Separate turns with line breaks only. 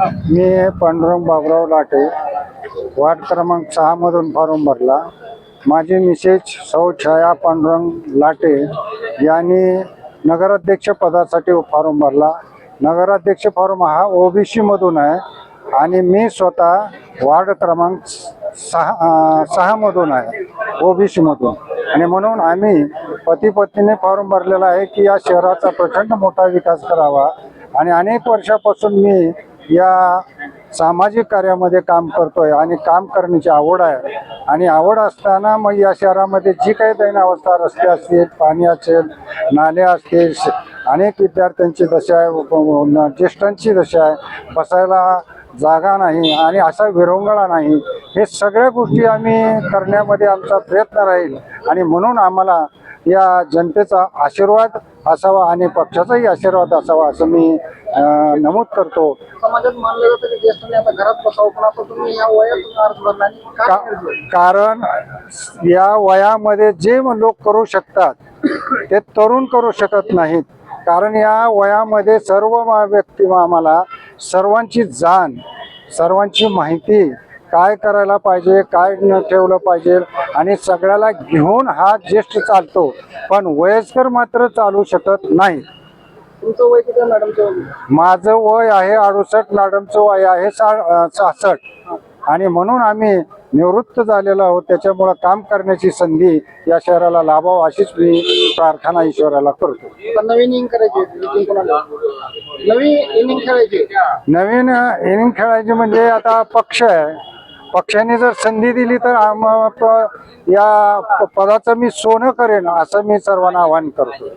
मी Pandurang Babrao Late ward क्रमांक सहामधून form भरला. माझी मिसेज सौ छाया पांडुरंग लाटे यांनी नगराध्यक्ष पदासाठी फॉर्म भरला. नगराध्यक्ष फॉर्म हा ओ बी सीमधून आहे आणि मी स्वतः वार्ड क्रमांक सहा सहामधून आहे ओ बी सीमधून आणि म्हणून आम्ही पती पत्नीने फॉर्म भरलेला आहे की या शहराचा प्रचंड मोठा विकास करावा. आणि अनेक वर्षापासून मी या सामाजिक कार्यामध्ये काम करतोय आणि काम करण्याची आवड आहे. आणि आवड असताना मग या शहरामध्ये जी काही दैन अवस्था रस्ते असतील पाणी असेल नाले असतील अनेक विद्यार्थ्यांची दशा आहे ज्येष्ठांची दशा आहे. बसायला जागा नाही आणि असा विरंगळा नाही. हे सगळ्या गोष्टी आम्ही करण्यामध्ये आमचा प्रयत्न राहील. आणि म्हणून आम्हाला या जनतेचा आशीर्वाद असावा आणि पक्षाचाही आशीर्वाद असावा असं मी नमूद करतो.
समाजात मानलं जातं की ज्येष्ठ नेता घरात बसावं पण आता तुम्ही या वयात तुम्ही अर्ज भरला आणि काय
का
निर्णय?
कारण या वयामध्ये जे लोक करू शकतात ते तरुण करू शकत नाहीत. कारण या वयामध्ये सर्व मा- व्यक्ती आम्हाला सर्वांची जाण सर्वांची माहिती काय करायला पाहिजे काय न ठेवलं पाहिजे आणि सगळ्याला घेऊन हा ज्येष्ठ चालतो पण वयस्कर मात्र चालू शकत नाही.
तुमचं वय किती आहे मॅडमचं? वय?
माझं वय आहे अडुसष्ट मॅडमचं वय आहे सा सहासष्ट. आणि म्हणून आम्ही निवृत्त झालेलो आहोत त्याच्यामुळं काम करण्याची संधी या शहराला लाभावं अशीच मी प्रार्थना ईश्वराला करतो.
नवीन इनिंग करायची आहे, जिंकून कोणाला? नवीन इनिंग खेळायची आहे.
नवीन इनिंग खेळायची म्हणजे आता पक्ष आहे. पक्षाने जर संधी दिली तर आम प- या पदाचं मी सोनं करेन असं मी सर्वांना आवाहन करतो